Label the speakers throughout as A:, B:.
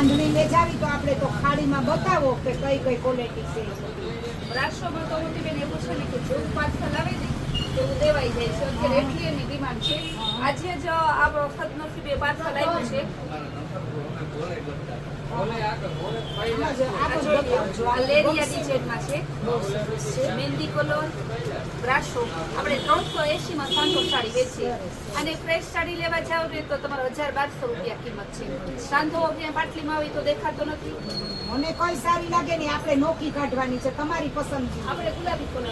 A: બાંધણી લે જાવી તો આપણે તો ખાડીમાં બતાવો કે કઈ કઈ ક્વોલિટી છે
B: રાષ્ટ્રમાં તો મોટી બેન એવું છે ને કે જો પાર્સલ આવે ને તેવું દેવાઈ જાય છે. અત્યારે એટલી એની ડિમાન્ડ છે. આજે જ આ સદનસીબે પાર્સલ આવ્યું છે? છે મહેંદી કલર બ્રાશો આપણે ત્રણસો એસી માં સાડી વેચીએ. અને ફ્રેશ સાડી લેવા જાવ ને તો તમારે હજાર બારસો રૂપિયા કિંમત છે. સાંધો ત્યાં પાટલીમાં આવી તો દેખાતો નથી.
A: મને કોઈ સારી લાગે ને આપણે નોકી કાઢવાની છે તમારી પસંદગી.
B: આપણે ગુલાબી કલર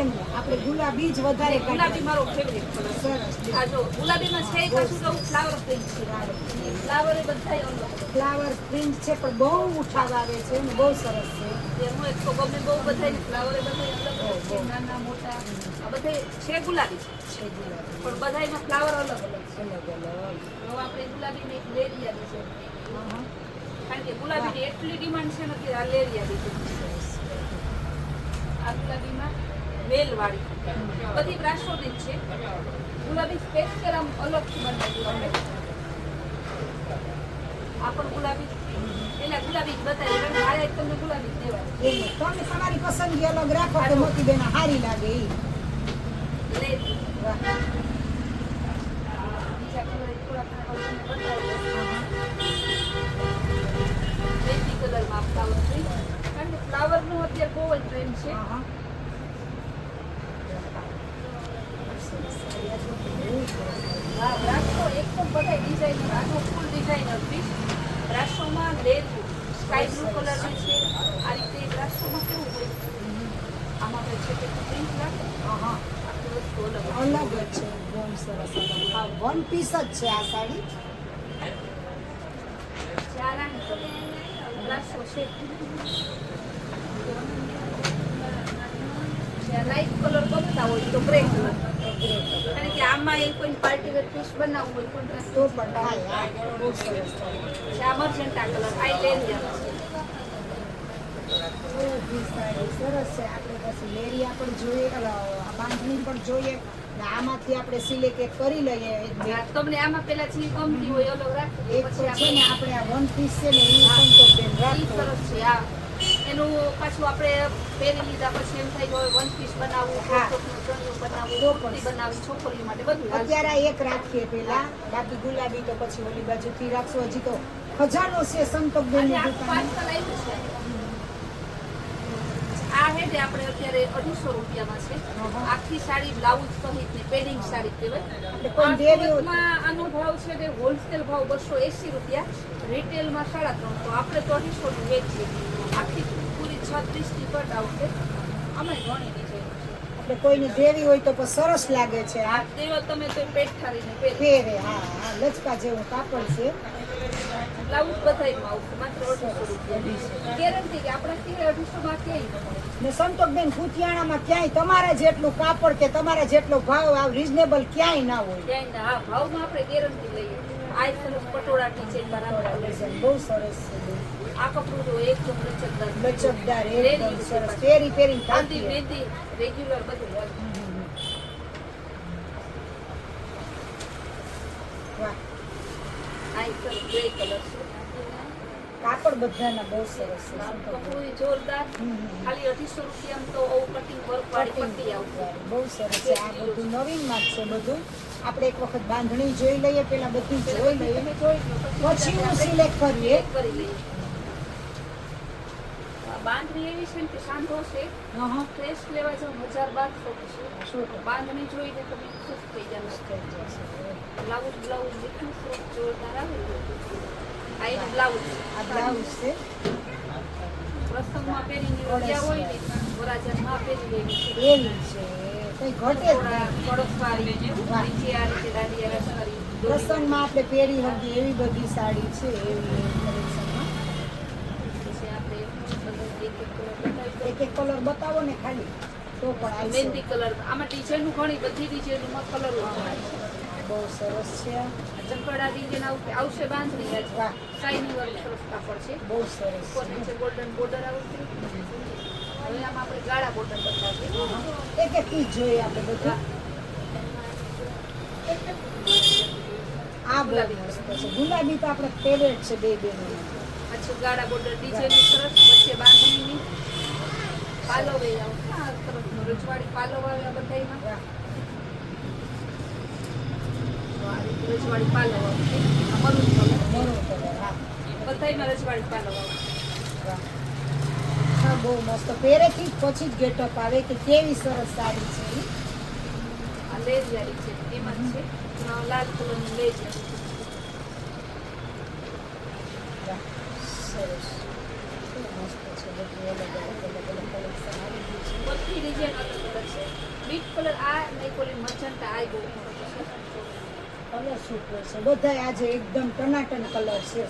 A: એમ આપણે ગુલાબી જ વધારે
B: ગુલાબી મારો ફેવરેટ કલર.
A: સરસ
B: આ જો ગુલાબીમાં છે પાછું ફ્લાવર પ્રિન્ટ છે ફ્લાવર બધા
A: ફ્લાવર પ્રિન્ટ છે પણ બહુ ઉઠાવ આવે છે અને બહુ સરસ છે.
B: એનું એક તો ગમે બહુ બધા ફ્લાવર બધા અલગ અલગ છે નાના મોટા આ બધા છે ગુલાબી.
A: છે ગુલાબી.
B: પણ બધાયના ફ્લાવર અલગ અલગ છે.
A: અલગ અલગ.
B: હવે આપણે ગુલાબીને એક લેરિયા છે. કારણ કે ગુલાબીની એટલી ડિમાન્ડ છે નથી આ લેરિયા દીધી આ ગુલાબીમાં વેલવાળી બધી બ્રાશોની જ છે. ગુલાબી સ્પેશિયલ આમ અલગથી બનાવી આપણે આ પણ ગુલાબી ગુલાબી બતાવી કારણ મારે તમને ગુલાબી દેવાય.
A: તમે તમારી પસંદગી અલગ રાખો તો મોતી બેન સારી લાગે હા.
B: કલરમાં ફ્લાવર છે. કારણ કે ફ્લાવરનું અત્યારે બહુ જ ટ્રેન્ડ છે
A: હા, હા.
B: હા બ્રાશો એકદમ બધા ડિઝાઇનર આનો ફૂલ ડિઝાઇનર પીસ બ્રાશોમાં લેવું સ્કાય બ્લુ કલરનું છે આ રીતે બ્રાશોમાં કેવું હોય આમાં કંઈ છે કે પ્રિન્ટ રાખે
A: હા,
B: અલગ
A: જ છે એકદમ સરસ હા વન પીસ જ છે આ સાડી
B: લાઇટ કલર ગમતા હોય તો ગ્રે કલર કારણ કે આમાં એ કોઈ પાર્ટી વેર પીસ બનાવવું હોય કોન્ટ્રાસ્ટ
A: તો પણ
B: આ મર્જન્ટા કલર આઈ લેરિયા
A: બધી સાડી સરસ છે. આપણે પછી લેરિયા પણ જોઈએ બાંધણી પણ જોઈએ. આમાંથી આપણે સિલેક્ટ કરી લઈએ.
B: તમને આમાં પેલા ગમતી હોય અલગ રાખી
A: એક છે ને આપણે આ વન પીસ છે ને એ સંતોષબેન
B: ઈ
A: રાખો.
B: સરસ છે આ એનું પાછું આપણે પહેરી લીધા પછી એમ થાય કે હવે વન પીસ બનાવવું બનાવવું. બનાવવી છોકરીઓ માટે બધું
A: અત્યારે એક રાખીએ પેલા બાકી ગુલાબી તો પછી ઓલી બાજુથી રાખશું. હજી તો ખજાનો છે સંતોષબેન
B: આજે
A: ની
B: આખું
A: દુકાન
B: પાર્સલ આવ્યું છે આ હેડે આપણે અત્યારે અઢીસો રૂપિયામાં છે. આખી સાડી બ્લાઉઝ સહિત ને પેડિંગ સાડી કહેવાય.
A: દેવી
B: આનો ભાવ છે તે હોલસેલ ભાવ બસો એસી રૂપિયા રિટેલમાં સાડા ત્રણસો. આપણે તો અઢીસો નું વેચીએ. આખી પૂરી છત્રીસની કટ આવશે અમે ડિઝાઇન છે.
A: એટલે કોઈને દેવી હોય તો પણ સરસ લાગે છે. આ
B: તેવા તમે તો પેટ ઠારીને પહેરી.
A: હા લચકા જેવું કાપડ છે.
B: બ્લાઉઝ બધાયમાં આવશે માત્ર અઢીસો રૂપિયા. ગેરંટી કે આપણા સિવાય અઢીસોમાં ક્યાંય ને
A: સંતોષબેન કુતિયાણામાં ક્યાંય તમારા જેટલું કાપડ કે તમારા જેટલો ભાવ આ રીઝનેબલ ક્યાંય ના હોય.
B: ક્યાંય ના હા ભાવમાં આપણે ગેરંટી લઈએ. આ સરસ પટોળા ટીચર બરાબર છે.
A: બહુ સરસ છે
B: આ કપડું તો એકદમ લચકદાર
A: લચકદાર એકદમ સરસ. પહેરી પહેરી
B: મહેંદી રેગ્યુલર બધું હોય
A: વાહ
B: આ એક સરસ ગ્રે કલર છે
A: કાપડ બધાના બહુ સરસ છે
B: જોરદાર. ખાલી અઢીસો રૂપિયા તો કટિંગ વર્ક વાળી
A: બહુ સરસ છે. આ બધું નવીનમાં જ છે બધું. આપણે એક વખત બાંધણી જોઈ લઈએ પેલા બધું જોઈ લઈએ. પછી હું સિલેક્ટ કરીએ.
B: કરી લઈએ. બાંધણી એવી છે ને કે સાંધો છે. ફ્રેશ લેવા જાવ હજાર બાદ છે
A: શું?
B: બાંધણી જોઈને તમે ખુશ થઈ
A: જાય.
B: બ્લાઉઝ બ્લાઉઝ એટલું ફ્રોક જોરદાર આવે આ એક બ્લાઉઝ.
A: આ બ્લાઉઝ છે.
B: પ્રસંગમાં પહેરીને ગયા હોય ને વરાજનમાં પહેરી લેવી
A: એવી છે. કઈ ઘટે
B: કડકવાળી નીચે આ રીતે દાંડિયા
A: પ્રસંગમાં આપણે પહેરી હતી એવી બધી સાડી છે એવી કલેક્શનમાં
B: પછી આપણે બધું એક એક કલર બતાવી
A: એક એક કલર બતાવો ને ખાલી. તો પણ
B: મહેંદી કલર આમાં ડિઝાઇનનું ઘણી બધી ડિઝાઇનમાં કલર
A: બહુ સરસ છે.
B: ચંકડા ડિઝાઇન આવશે બાંધણી
A: વાહ.
B: શાઇનિંગ વાળું સરસ કાપડ છે.
A: બહુ સરસ
B: નીચે ગોલ્ડન બોર્ડર આવશે હવે આમાં આપણે ગાળા બોર્ડર બતાવીએ
A: એક એક પીસ જોઈએ આપણે બધા. આ બહુ ગુલાબી તો આપણે ફેવરેટ છે બે બે
B: પછી ગાળા બોર્ડર ડિઝાઇન સરસ વચ્ચે બાંધણીની પાલવ એ આવશે આ સરસનો રજવાડી પાલવ આવે આ બધાયમાં
A: વાહ,
B: તો આ રીતે રજવાડી પાલવ આવશે આ મરૂન કલર
A: મરૂન કલર હા. બહુ મસ્ત. પહેરેથી પછી જ ગેટઅપ આવે કે કેવી સરસ સાડી છે.
B: આ લેજ વાળી છે. એમાં છે. લાલ કલરની લેજ વાળી.
A: સરસ. મસ્ત છે. બધું અલગ અલગ અલગ અલગ collection આવી ગયું છે.
B: બધી ડિઝાઇન છે બીટ કલર આ નહીં કોલી મજંટા આ છે
A: કલર સૂપર છે. બધા આજે એકદમ ટનાટન કલર છે.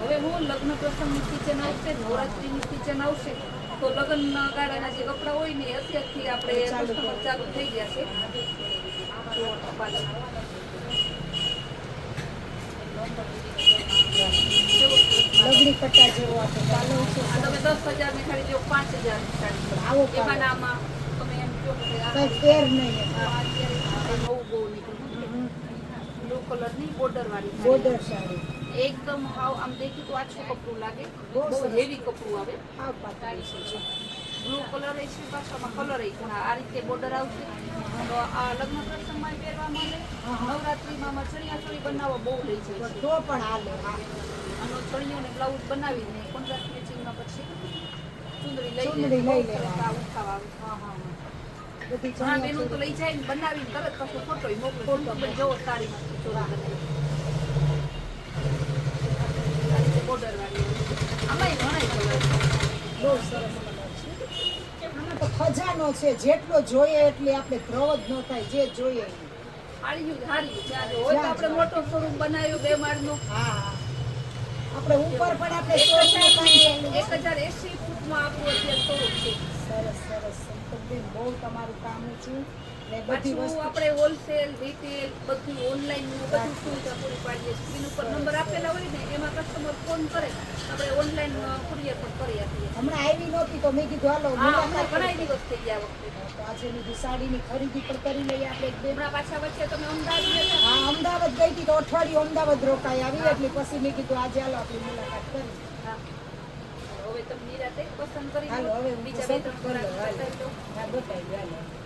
B: હવે હું લગ્ન પ્રસંગની કિચન આવશે નવરાત્રીની કિચન આવશે તો લગ્ન ગાળાના જે કપડાં હોય ને અત્યારથી આપણે
A: ચાલુ
B: થઈ ગયા છે.
A: લગડી પટ્ટા જેવો આપણે ચાલો છે.
B: તમે દસ હજારની સાડી જો પાંચ હજારની સાડી
A: આવો
B: એમાં
A: પાલક.
B: બ્લુ કલરની બોર્ડર વાળી
A: બોર્ડર સાડી.
B: એકદમ હાવ આમ દેખ્યું તો આછું કપડું લાગે.
A: બહુ
B: હેવી કપડું આવે.
A: આ પાતળી છે.
B: બ્લુ કલર એ છે પાછામાં કલર એ. ઘણા આ રીતે બોર્ડર આવશે. તો આ લગ્ન પ્રસંગમાં પહેરવા માટે
A: હા, હા.
B: નવરાત્રીમાં ચણિયા ચોળી બનાવવા બહુ લઈ જાય છે.
A: તો પણ હાલે
B: આનો ચણિયો ને બ્લાઉઝ બનાવીને કોન્ટ્રાસ્ટ મેચિંગમાં પછી ચુંદડી લઈ
A: ચુંદડી
B: લે.
A: લઈ
B: બહુ સરસ
A: લેવાની.
B: આ ઉઠાવ હા હા હા. ઘણા બહેનો તો લઈ જાય બનાવીને તરત પછી ફોટો મોકલે. જવો સાડીમાં બોર્ડર વાળી આમાંય ઘણાય
A: બહુ સરસ કલર છે. આમાં તો ખજાનો છે. જેટલો જોઈએ એટલે આપણે જ ન થાય. જે જોઈએ
B: આપણે મોટો સ્વરૂપ બનાવ્યું બે માળનો.
A: હા હા. આપણે ઉપર પણ આપણે.
B: એક હજાર એસી ફૂટમાં આપણું અત્યારે
A: સરસ બહુ તમારું કામ છું. ને બધી વસ્તુ
B: આપણે હોલસેલ રિટેલ બધું ઓનલાઈન બધું સુવિધા પૂરી પાડીએ સ્ક્રીન ઉપર નંબર આપેલા હોય ને એમાં કસ્ટમર ફોન કરે આપણે ઓનલાઈન કુરિયર પણ કરી આપીએ.
A: હમણાં આવી નહોતી તો મેં કીધું હાલો
B: હા હમણાં
A: મુલાકાત
B: ઘણા દિવસ થઈ ગયા વખતે.
A: તો આજે મેં સાડીની ખરીદી પણ કરી લઈએ આપણે એક બે.
B: હમણાં પાછા વચ્ચે તમે અમદાવાદ
A: હા અમદાવાદ ગઈ હતી તો અઠવાડિયું અમદાવાદ રોકાઈ આવી. એટલે પછી મેં કીધું આજે હાલો આપણી મુલાકાત કરી
B: હા. તમે નિરાતે પસંદ કરી બીજા બે ત્રણ
A: હાલો.
B: બતાવી દો